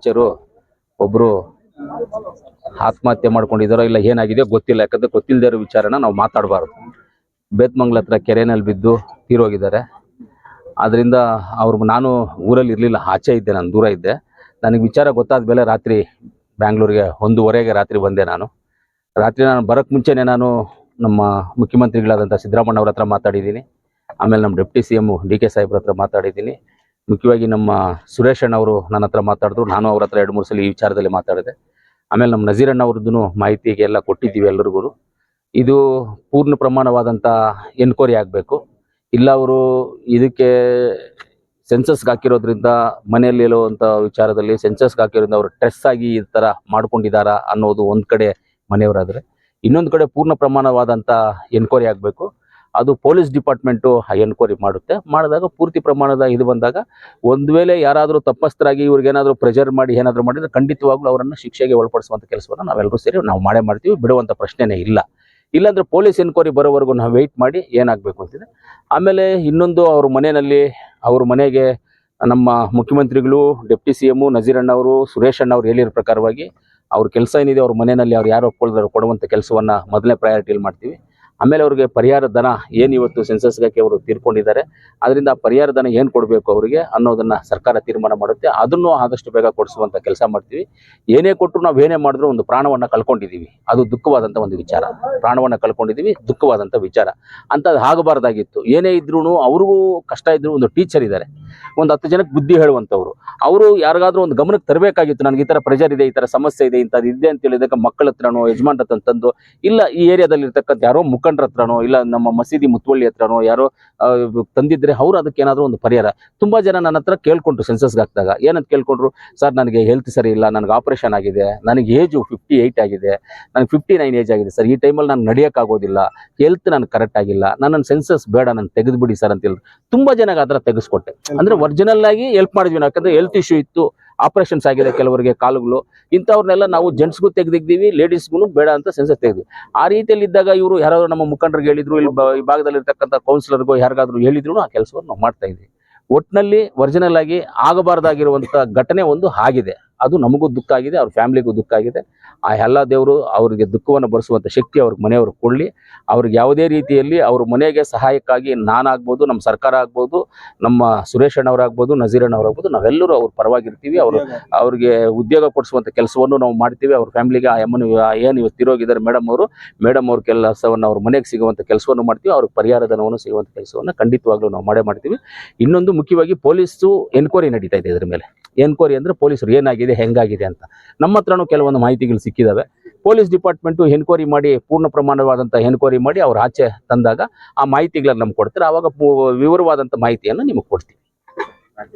ಸಹಚರು ಒಬ್ರು ಆತ್ಮಹತ್ಯೆ ಮಾಡ್ಕೊಂಡಿದ್ದಾರೋ ಇಲ್ಲ ಏನಾಗಿದೆಯೋ ಗೊತ್ತಿಲ್ಲ. ಯಾಕಂದ್ರೆ ಗೊತ್ತಿಲ್ಲದೆ ಇರೋ ವಿಚಾರನ ನಾವು ಮಾತಾಡಬಾರ್ದು. ಬೇತ್ಮಂಗ್ಲ ಹತ್ರ ಕೆರೆನಲ್ಲಿ ಬಿದ್ದು ತೀರೋಗಿದ್ದಾರೆ. ಅದರಿಂದ ಅವ್ರು, ನಾನು ಊರಲ್ಲಿ ಇರಲಿಲ್ಲ, ಆಚೆ ಇದ್ದೆ, ನಾನು ದೂರ ಇದ್ದೆ. ನನಗೆ ವಿಚಾರ ಗೊತ್ತಾದ ಮೇಲೆ ರಾತ್ರಿ ಬ್ಯಾಂಗ್ಳೂರಿಗೆ, ಒಂದೂವರೆಗೆ ರಾತ್ರಿ ಬಂದೆ ನಾನು. ರಾತ್ರಿ ನಾನು ಬರೋಕ್ಕೆ ಮುಂಚೆನೇ ನಾನು ನಮ್ಮ ಮುಖ್ಯಮಂತ್ರಿಗಳಾದಂಥ ಸಿದ್ದರಾಮಯ್ಯ ಅವ್ರ ಹತ್ರ ಮಾತಾಡಿದ್ದೀನಿ. ಆಮೇಲೆ ನಮ್ಮ deputy C M D K ಸಾಹೇಬ್ರ ಹತ್ರ ಮಾತಾಡಿದ್ದೀನಿ. ಮುಖ್ಯವಾಗಿ ನಮ್ಮ ಸುರೇಶ್ ಅವರು ನನ್ನ ಹತ್ರ ಮಾತಾಡಿದ್ರು. ನಾನು ಅವ್ರ ಹತ್ರ ಎರಡು ಮೂರು ಸಲ ಈ ವಿಚಾರದಲ್ಲಿ ಮಾತಾಡಿದೆ. ಆಮೇಲೆ ನಮ್ಮ ನಜೀರಣ್ಣ ಅವ್ರದ್ದು ಮಾಹಿತಿಗೆ ಎಲ್ಲ ಕೊಟ್ಟಿದ್ದೀವಿ ಎಲ್ಲರಿಗೂ ಇದು ಪೂರ್ಣ ಪ್ರಮಾಣವಾದಂಥ ಎನ್ಕ್ವೈರಿ ಆಗಬೇಕು. ಇಲ್ಲ ಅವರು ಇದಕ್ಕೆ ಸೆನ್ಸಸ್ಗೆ ಹಾಕಿರೋದ್ರಿಂದ ಮನೆಯಲ್ಲಿ ಇರುವಂಥ ವಿಚಾರದಲ್ಲಿ ಸೆನ್ಸಸ್ಗೆ ಹಾಕಿರೋದ್ರಿಂದ ಅವರು ಟ್ರೆಸ್ ಆಗಿ ಈ ಥರ ಮಾಡ್ಕೊಂಡಿದ್ದಾರಾ ಅನ್ನೋದು ಒಂದು ಕಡೆ ಮನೆಯವರಾದರೆ. ಇನ್ನೊಂದು ಕಡೆ ಪೂರ್ಣ ಪ್ರಮಾಣವಾದಂಥ ಎನ್ಕ್ವೈರಿ ಆಗಬೇಕು. ಅದು ಪೊಲೀಸ್ ಡಿಪಾರ್ಟ್ಮೆಂಟು ಎನ್ಕ್ವೈರಿ ಮಾಡುತ್ತೆ. ಮಾಡಿದಾಗ ಪೂರ್ತಿ ಪ್ರಮಾಣದ ಇದು ಬಂದಾಗ ಒಂದು ವೇಳೆ ಯಾರಾದರೂ ತಪ್ಪಸ್ಥರಾಗಿ ಇವ್ರಿಗೇನಾದರೂ ಪ್ರೆಷರ್ ಮಾಡಿ ಏನಾದರೂ ಮಾಡಿದರೆ ಖಂಡಿತವಾಗ್ಲೂ ಅವರನ್ನು ಶಿಕ್ಷೆಗೆ ಒಳಪಡಿಸುವಂಥ ಕೆಲಸವನ್ನು ನಾವೆಲ್ಲರೂ ಸೇರಿ ನಾವು ಮಾಡೇ ಮಾಡ್ತೀವಿ. ಬಿಡುವಂಥ ಪ್ರಶ್ನೆನೇ ಇಲ್ಲ. ಇಲ್ಲಾಂದರೆ ಪೊಲೀಸ್ ಎನ್ಕ್ವೈರಿ ಬರೋವರೆಗೂ ನಾವು ವೆಯ್ಟ್ ಮಾಡಿ ಏನಾಗಬೇಕು ಅಂತಿದೆ. ಆಮೇಲೆ ಇನ್ನೊಂದು ಅವ್ರ ಮನೆಯಲ್ಲಿ ಅವ್ರ ಮನೆಗೆ ನಮ್ಮ ಮುಖ್ಯಮಂತ್ರಿಗಳು, ಡೆಪ್ಟಿ ಸಿ ಎಮ್ಮು ನಜೀರಣ್ಣ ಅವರು, ಸುರೇಶ್ ಅಣ್ಣ ಅವರು ಹೇಳಿರೋ ಪ್ರಕಾರವಾಗಿ ಅವ್ರ ಕೆಲಸ ಏನಿದೆ ಅವ್ರ ಮನೆಯಲ್ಲಿ ಅವ್ರು ಯಾರು ಒಪ್ಕೊಳ್ದಾರೋ ಕೊಡುವಂಥ ಕೆಲಸವನ್ನು ಮೊದಲನೇ ಪ್ರಯಾರಿಟಿಯಲ್ಲಿ ಮಾಡ್ತೀವಿ. ಆಮೇಲೆ ಅವ್ರಿಗೆ ಪರಿಹಾರ ಧನ ಏನು ಇವತ್ತು ಸೆನ್ಸಸ್ಗೆ ಅವರು ತೀರ್ಕೊಂಡಿದ್ದಾರೆ, ಅದರಿಂದ ಪರಿಹಾರ ಧನ ಏನು ಕೊಡಬೇಕು ಅವರಿಗೆ ಅನ್ನೋದನ್ನ ಸರ್ಕಾರ ತೀರ್ಮಾನ ಮಾಡುತ್ತೆ. ಅದನ್ನು ಆದಷ್ಟು ಬೇಗ ಕೊಡಿಸುವಂಥ ಕೆಲಸ ಮಾಡ್ತೀವಿ. ಏನೇ ಕೊಟ್ಟರು ನಾವು ಏನೇ ಮಾಡಿದ್ರು ಒಂದು ಪ್ರಾಣವನ್ನು ಕಳ್ಕೊಂಡಿದ್ದೀವಿ ಅದು ದುಃಖವಾದಂಥ ಒಂದು ವಿಚಾರ. ಪ್ರಾಣವನ್ನು ಕಳ್ಕೊಂಡಿದ್ದೀವಿ ದುಃಖವಾದಂಥ ವಿಚಾರ. ಅಂಥದ್ದು ಆಗಬಾರ್ದಾಗಿತ್ತು ಏನೇ ಇದ್ರೂ ಅವ್ರಿಗೂ ಕಷ್ಟ ಇದ್ರು ಒಂದು ಟೀಚರ್ ಇದ್ದಾರೆ ಒಂದು ಹತ್ತು ಜನಕ್ಕೆ ಬುದ್ಧಿ ಹೇಳುವಂಥವ್ರು ಅವರು ಯಾರಿಗಾದ್ರೂ ಒಂದು ಗಮನಕ್ಕೆ ತರಬೇಕಾಗಿತ್ತು, ನನಗೆ ಈ ಥರ ಪ್ರೆಷರ್ ಇದೆ, ಈ ಥರ ಸಮಸ್ಯೆ ಇದೆ ಇಂಥದ್ದು ಇದೆ ಅಂತ ಹೇಳಿದಾಗ ಮಕ್ಕಳ ಹತ್ರನೋ ಯಜಮಾನ್ರ ಹತ್ರ ತಂದು, ಇಲ್ಲ ಈ ಏರಿಯಾದಲ್ಲಿ ಇರ್ತಕ್ಕಂಥ ಯಾರೋ ಮುಖಂಡರ ಹತ್ರನೋ ಇಲ್ಲ ನಮ್ಮ ಮಸೀದಿ ಮುತ್ತುವಳ್ಳಿ ಹತ್ರನೋ ಯಾರೋ ತಂದಿದ್ರೆ ಅವ್ರು ಅದಕ್ಕೆ ಏನಾದರೂ ಒಂದು ಪರಿಹಾರ. ತುಂಬಾ ಜನ ನನ್ನ ಹತ್ರ ಕೇಳ್ಕೊಂಡ್ರು ಸೆನ್ಸಸ್ಗೆ ಹಾಕಿದಾಗ. ಏನಂತ ಕೇಳ್ಕೊಂಡ್ರು ಸರ್ ನನಗೆ ಹೆಲ್ತ್ ಸರಿ ಇಲ್ಲ ನನಗೆ ಆಪರೇಷನ್ ಆಗಿದೆ ನನಗೆ ಏಜು ಫಿಫ್ಟಿ ಏಯ್ಟ್ ಆಗಿದೆ ನನಗೆ ಫಿಫ್ಟಿ ನೈನ್ ಏಜ್ ಆಗಿದೆ ಸರ್ ಈ ಟೈಮಲ್ಲಿ ನಾನು ನಡೆಯೋಕ್ಕಾಗೋದಿಲ್ಲ ಹೆಲ್ತ್ ನನಗೆ ಕರೆಕ್ಟ್ ಆಗಿಲ್ಲ ನನ್ನ ಸೆನ್ಸಸ್ ಬೇಡ ನಾನು ತೆಗೆದುಬಿಡಿ ಸರ್ ಅಂತ ಹೇಳಿದ್ರು. ತುಂಬಾ ಜನಕ್ಕೆ ಅದರ ತೆಗೆಸ್ಕೊಟ್ಟೆ. ಅಂದ್ರೆ ಒರಿಜಿನಲ್ ಆಗಿ ಹೆಲ್ಪ್ ಮಾಡಿದ್ವಿ ಯಾಕಂದ್ರೆ ಹೆಲ್ತ್ ಇಶ್ಯೂ ಇತ್ತು. ಆಪರೇಷನ್ಸ್ ಆಗಿದೆ ಕೆಲವರಿಗೆ ಕಾಲುಗಳು. ಇಂಥವ್ರನ್ನೆಲ್ಲ ನಾವು ಜೆಂಟ್ಸ್ಗೂ ತೆಗೆದಿದ್ದೀವಿ ಲೇಡೀಸ್ಗೂ ಬೇಡ ಅಂತ ಸೆನ್ಸಸ್ ತೆಗೆದ್ವಿ. ಆ ರೀತಿಯಲ್ಲಿ ಇದ್ದಾಗ ಇವರು ಯಾರಾದರೂ ನಮ್ಮ ಮುಖಂಡರಿಗೆ ಹೇಳಿದ್ರು ಇಲ್ಲಿ ಈ ಭಾಗದಲ್ಲಿರ್ತಕ್ಕಂಥ ಕೌನ್ಸಿಲರ್ಗೋ ಯಾರಿಗಾದ್ರೂ ಹೇಳಿದ್ರು ಆ ಕೆಲಸವನ್ನು ನಾವು ಮಾಡ್ತಾ ಇದ್ವಿ ಒಟ್ಟಿನಲ್ಲಿ ಒರಿಜಿನಲ್ ಆಗಿ ಆಗಬಾರ್ದಾಗಿರುವಂಥ ಘಟನೆ ಒಂದು ಆಗಿದೆ. ಅದು ನಮಗೂ ದುಃಖ ಆಗಿದೆ ಅವ್ರ ಫ್ಯಾಮಿಲಿಗೂ ದುಃಖ ಆಗಿದೆ. ಆ ಎಲ್ಲ ದೇವರು ಅವರಿಗೆ ದುಃಖವನ್ನು ಭರಿಸುವಂಥ ಶಕ್ತಿ ಅವ್ರಿಗೆ ಮನೆಯವ್ರಿಗೆ ಕೊಡಲಿ. ಅವ್ರಿಗೆ ಯಾವುದೇ ರೀತಿಯಲ್ಲಿ ಅವ್ರ ಮನೆಗೆ ಸಹಾಯಕ್ಕಾಗಿ ನಾನಾಗ್ಬೋದು ನಮ್ಮ ಸರ್ಕಾರ ಆಗ್ಬೋದು ನಮ್ಮ ಸುರೇಶ್ ಅಣ್ಣವರಾಗ್ಬೋದು ನಜೀರ್ ಅಣ್ಣವರಾಗ್ಬೋದು ನಾವೆಲ್ಲರೂ ಅವ್ರ ಪರವಾಗಿರ್ತೀವಿ. ಅವರು ಅವ್ರಿಗೆ ಉದ್ಯೋಗ ಕೊಡಿಸುವಂಥ ಕೆಲಸವನ್ನು ನಾವು ಮಾಡ್ತೀವಿ. ಅವ್ರ ಫ್ಯಾಮಿಲಿಗೆ ಆ ಅಮ್ಮನ ಏನು ಇವತ್ತು ತಿರೋಗಿದ್ದಾರೆ ಮೇಡಮ್ ಅವರು ಮೇಡಮ್ ಅವ್ರ ಕೆಲಸವನ್ನು ಅವ್ರ ಮನೆಗೆ ಸಿಗುವಂಥ ಕೆಲಸವನ್ನು ಮಾಡ್ತೀವಿ. ಅವ್ರಿಗೆ ಪರಿಹಾರ ಧನವನ್ನು ಸಿಗುವಂಥ ಕೆಲಸವನ್ನು ಖಂಡಿತವಾಗ್ಲೂ ನಾವು ಮಾಡೇ ಮಾಡ್ತೀವಿ. ಇನ್ನೊಂದು ಮುಖ್ಯವಾಗಿ ಪೊಲೀಸು ಎನ್ಕ್ವೈರಿ ನಡೀತಾ ಇದೆ ಇದ್ರ ಮೇಲೆ. ಎನ್ಕ್ವೈರಿ ಅಂದರೆ ಪೊಲೀಸರು, ಏನಾಗಿದೆ, ಹೆಂಗಾಗಿದೆ ಅಂತ. ನಮ್ಮ ಹತ್ರನೂ ಕೆಲವೊಂದು ಮಾಹಿತಿಗಳು ಸಿಕ್ಕಿದ್ದಾವೆ ಪೊಲೀಸ್ ಡಿಪಾರ್ಟ್ಮೆಂಟು ಎನ್ಕ್ವೈರಿ ಮಾಡಿ, ಪೂರ್ಣ ಪ್ರಮಾಣವಾದಂಥ ಎನ್ಕ್ವೈರಿ ಮಾಡಿ ಅವ್ರು ಆಚೆ ತಂದಾಗ ಆ ಮಾಹಿತಿಗಳನ್ನು ನಮ್ಗೆ ಕೊಡ್ತಾರೆ. ಆವಾಗ ವಿವರವಾದಂಥ ಮಾಹಿತಿಯನ್ನು ನಿಮಗೆ ಕೊಡ್ತೀವಿ.